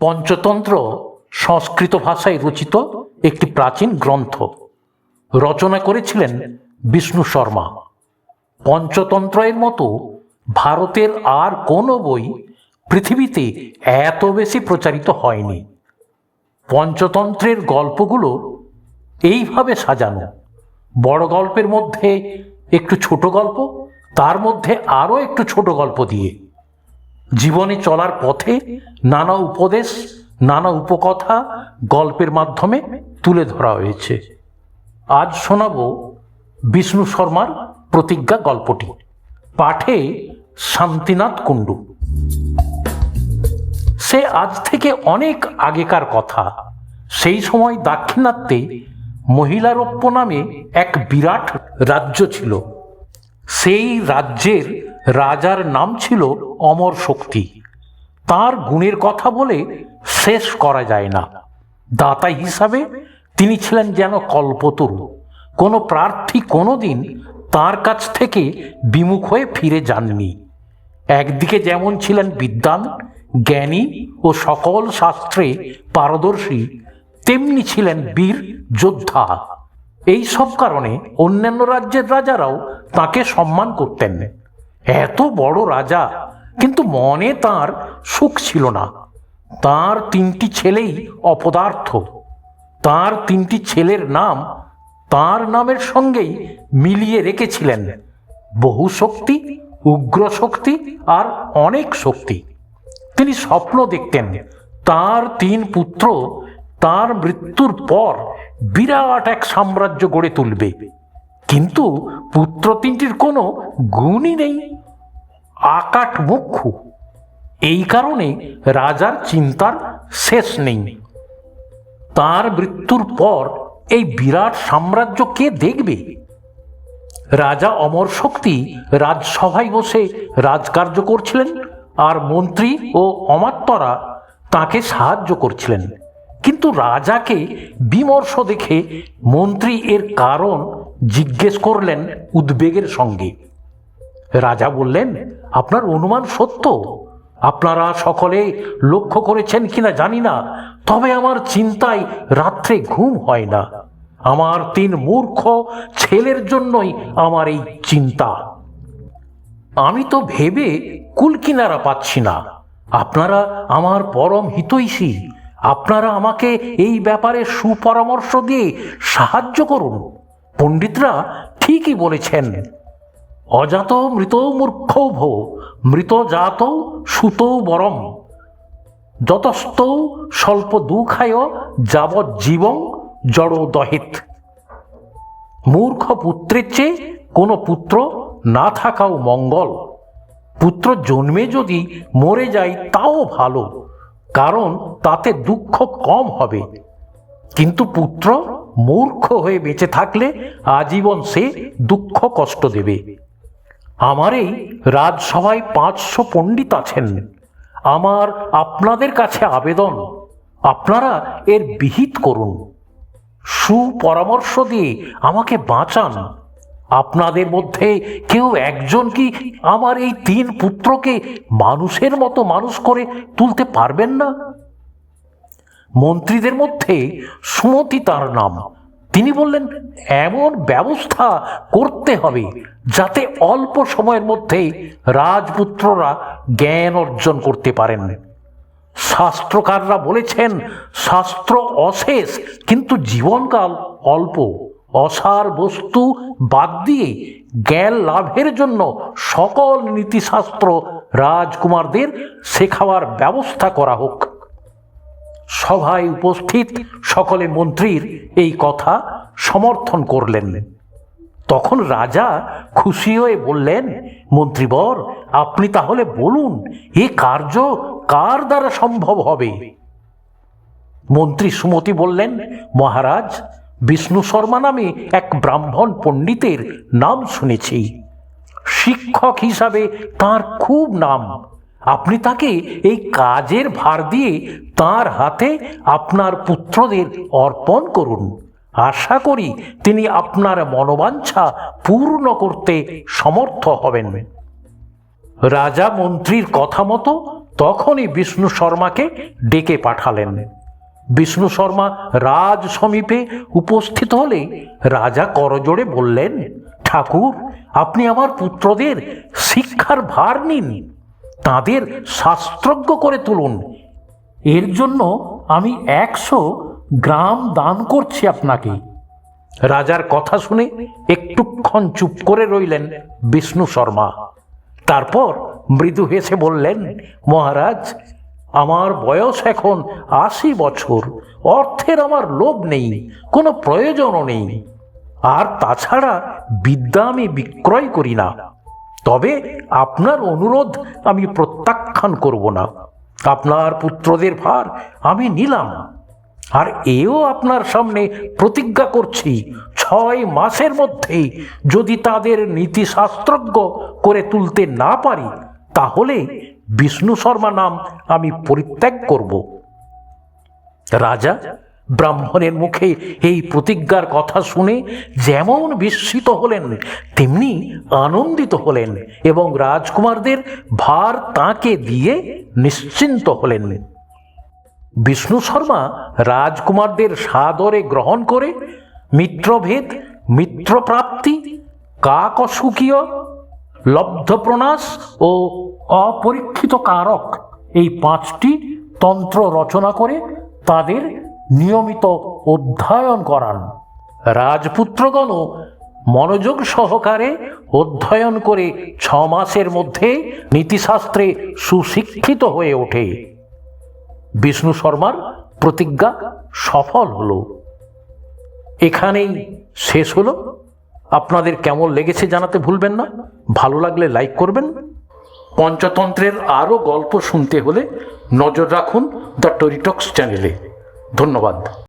পঞ্চতন্ত্র সংস্কৃত ভাষায় রচিত একটি প্রাচীন গ্রন্থ। রচনা করেছিলেন বিষ্ণু শর্মা। পঞ্চতন্ত্র এর মতো ভারতের আর কোনো বই পৃথিবীতে এত বেশি প্রচারিত হয়নি। পঞ্চতন্ত্রের গল্পগুলো এইভাবে সাজানো। বড় গল্পের মধ্যে একটু ছোট গল্প, তার মধ্যে আরও একটু ছোট গল্প দিয়ে। জীবনে চলার পথে নানা উপদেশ, নানা উপকথা গল্পের মাধ্যমে তুলে ধরা হয়েছে। আজ শোনাব বিষ্ণু শর্মার প্রতিজ্ঞা গল্পটি। পাঠে শান্তিনাথ কুণ্ডু। সে আজ থেকে অনেক আগেকার কথা। সেই সময় দাক্ষিণাত্যে মহিলারোপ্য নামে এক বিরাট রাজ্য ছিল। সেই রাজ্যের রাজার নাম ছিল অমর শক্তি। তার গুণের কথা বলে শেষ করা যায় না। দাতা হিসাবে তিনি ছিলেন যেন কল্পতরু। কোনো প্রার্থী কোনোদিন তার কাছ থেকে বিমুখ হয়ে ফিরে যাননি। একদিকে যেমন ছিলেন বিদ্বান, জ্ঞানী ও সকল শাস্ত্রে পারদর্শী, তেমনি ছিলেন বীর যোদ্ধা। এই সব কারণে অন্যান্য রাজ্যের রাজারাও তাকে সম্মান করতেন। এত বড় রাজা, কিন্তু মনে তার সুখ ছিল না। তার তিনটি ছেলেই অপদার্থ। তার তিনটি ছেলের নাম তার নামের সঙ্গেই মিলিয়ে রেখেছিলেন। বহু শক্তি, উগ্র শক্তি আর অনেক শক্তি। তিনি স্বপ্ন দেখতেন, তার তিন পুত্র তার মৃত্যুর পর বিরাট এক সাম্রাজ্য গড়ে তুলবে। কিন্তু পুত্র তিনটির কোনো গুণই নেই। আকাট মুখ্যু এই কারণে রাজার চিন্তার শেষ নেই। তার মৃত্যুর পর এই বিরাট সাম্রাজ্য কে দেখবে? রাজা অমর শক্তি রাজসভায় বসে রাজকার্য করছিলেন আর মন্ত্রী ও অমাত্যরা তাকে সাহায্য করছিলেন। কিন্তু রাজাকে বিমর্ষ দেখে মন্ত্রী এর কারণ জিজ্ঞেস করলেন উদ্বেগের সঙ্গে। রাজা বললেন, আপনার অনুমান সত্য। আপনারা সকলে লক্ষ্য করেছেন কিনা জানি না, তবে আমার চিন্তায় রাত্রে ঘুম হয় না। আমার তিন মূর্খ ছেলের জন্যই আমার এই চিন্তা। আমি তো ভেবে কুলকিনারা পাচ্ছি না। আপনারা আমার পরম হিতৈষী। আপনারা আমাকে এই ব্যাপারে সুপরামর্শ দিয়ে সাহায্য করুন। পণ্ডিতরা ঠিকই বলেছেন অজাত মৃত মূর্খ ভো মৃত জাত সুত বরম। যতস্থ স্বল্প দুঃখায় যাবৎ জীবং জড় দহিত। মূর্খ পুত্রের চেয়ে কোনো পুত্র না থাকাও মঙ্গল। পুত্র জন্মে যদি মরে যায়, তাও ভালো, কারণ তাতে দুঃখ কম হবে। কিন্তু পুত্র মূর্খ হয়ে বেঁচে থাকলে আজীবন সে দুঃখ কষ্ট দেবে। আমার এই রাজসভায় পাঁচশো পণ্ডিত আছেন। আমার আপনাদের কাছে আবেদন। আপনারা এর বিহিত করুন। সুপরামর্শ দিয়ে আমাকে বাঁচান। আপনাদের মধ্যে কেউ একজন কি আমার এই তিন পুত্রকে মানুষের মতো মানুষ করে তুলতে পারবেন না? মন্ত্রীদের মধ্যে সুমতি তার নাম। তিনি বললেন, এমন ব্যবস্থা করতে হবে যাতে অল্প সময়ের মধ্যেই রাজপুত্ররা জ্ঞান অর্জন করতে পারেন। শাস্ত্রকাররা বলেছেন, শাস্ত্র অশেষ, কিন্তু জীবনকাল অল্প। অসার বস্তু বাদ দিয়ে জ্ঞান লাভের জন্য সকল নীতিশাস্ত্র রাজকুমারদের শেখাবার ব্যবস্থা করা হোক। সভায় উপস্থিত সকলে মন্ত্রীর এই কথা সমর্থন করলেন। তখন রাজা খুশি হয়ে বললেন, মন্ত্রীবর, আপনি তাহলে বলুন, এ কার্য কার দ্বারা সম্ভব হবে? মন্ত্রী সুমতি বললেন, মহারাজ, বিষ্ণু শর্মা নামে এক ব্রাহ্মণ পণ্ডিতের নাম শুনেছি। শিক্ষক হিসাবে তার খুব নাম। আপনি তাকে এই কাজের ভার দিয়ে তার হাতে আপনার পুত্রদের অর্পণ করুন। আশা করি তিনি আপনার মনোবাঞ্ছা পূর্ণ করতে সমর্থ হবেন। রাজা মন্ত্রীর কথা মতো তখনই বিষ্ণু শর্মাকে ডেকে পাঠালেন। বিষ্ণু শর্মা রাজ সমীপে উপস্থিত হলে রাজা করজোড়ে বললেন, ঠাকুর, আপনি আমার পুত্রদের শিক্ষার ভার নিন। তাদের শাস্ত্রজ্ঞ করে তুলুন। এর জন্য আমি একশো গ্রাম দান করছি আপনাকে। রাজার কথা শুনে একটুক্ষণ চুপ করে রইলেন বিষ্ণু শর্মা। তারপর মৃদু হেসে বললেন, মহারাজ, আমার বয়স এখন আশি বছর, অর্থের আমার লোভ নেই, কোনো প্রয়োজনও নেই। আর তাছাড়া বিদ্যা আমি বিক্রয় করি না। তবে আপনার অনুরোধ আমি প্রত্যাখ্যান করব না। আপনার পুত্রদের ভার আমি নিলাম। আর এও আপনার সামনে প্রতিজ্ঞা করছি, ছয় মাসের মধ্যে যদি তাদের নীতিশাস্ত্রজ্ঞ করে তুলতে না পারি, তাহলে বিষ্ণু শর্মা নাম আমি পরিত্যাগ করব। রাজা ব্রাহ্মণের মুখে এই প্রতিজ্ঞার কথা শুনে যেমন বিস্মিত হলেন, তেমনি আনন্দিত হলেন এবং রাজকুমারদের ভার তাকে দিয়ে নিশ্চিন্ত হলেন। বিষ্ণু শর্মা রাজকুমারদের সাদরে গ্রহণ করে মিত্রভেদ, মিত্রপ্রাপ্তি কাক অসুকীয় লব্ধপ্রনাশ ও অপরীক্ষিত কারক এই পাঁচটি তন্ত্র রচনা করে তাদের নিয়মিত অধ্যয়ন করান। রাজপুত্রগণও মনোযোগ সহকারে অধ্যয়ন করে ছ মাসের মধ্যে নীতিশাস্ত্রে সুশিক্ষিত হয়ে ওঠে। বিষ্ণু শর্মার প্রতিজ্ঞা সফল হল। এখানেই শেষ হলো। আপনাদের কেমন লেগেছে জানাতে ভুলবেন না। ভালো লাগলে লাইক করবেন। পঞ্চতন্ত্রের আরও গল্প শুনতে হলে নজর রাখুন দ্য টরিটক্স চ্যানেলে। ধন্যবাদ।